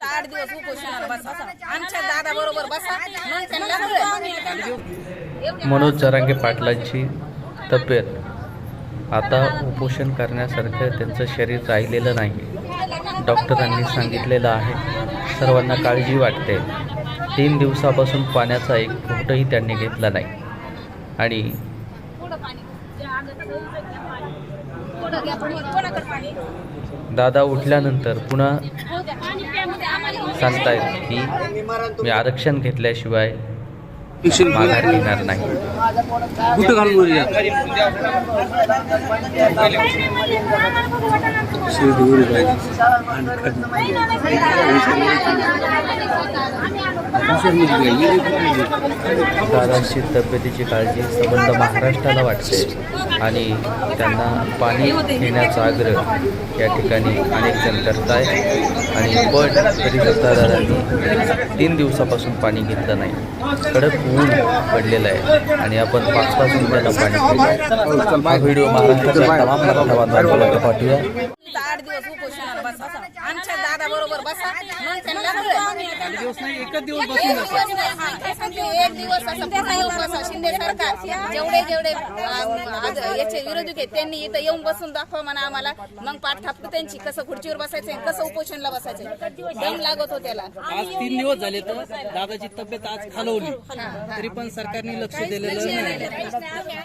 आठ दिवस उपोषणाला बसा आमच्या दादा बरोबर बसा. मग त्यांना बोलवा. मनोज जरांगे पाटलांची तब्येत. आता उपोषण करण्यासारखं त्यांचं शरीर राहिलेलं नाही. डॉक्टरांनी सांगितलेलं आहे. सर्वांना काळजी वाटते. तीन दिवसापासून पाण्याचा एक घोटही त्यांनी घेतला नाही. आणि दादा उठल्यानंतर पुन्हा सांगतायत की मी आरक्षण घेतल्याशिवाय माघार घेणार नाही कुठं घालून. दादांची तब्येतीची काळजी संबंध महाराष्ट्राला वाटते आणि त्यांना पाणी घेण्याचा आग्रह या ठिकाणी अनेक जण करत आहेत आणि पण तरी तीन दिवसापासून पाणी घेतलं नाही. कडक ऊन पडलेलं आहे. आणि आपण पाच पाच मिनिटांना पाणी हा व्हिडिओ महाराष्ट्राच्या तमाम मराठा पाठवूया आठ दिवस आमच्या दादा बरोबर बसा. दिवस नाही एकच दिवस एक बसून एक दिवस असं पूर्ण शिंदे सरकार जेवढे जेवढे आज याचे विरोधक आहेत त्यांनी इथं येऊन बसून दाखवा म्हणा आम्हाला. मग पाठ थापतो त्यांची कसं खुर्चीवर बसायचं कसं उपोषणला बसायचं दम लागत हो त्याला. आज तीन दिवस झाले तर दादाची तब्येत आज खालवली. तरी पण सरकारने लक्ष दिलेलं नाही.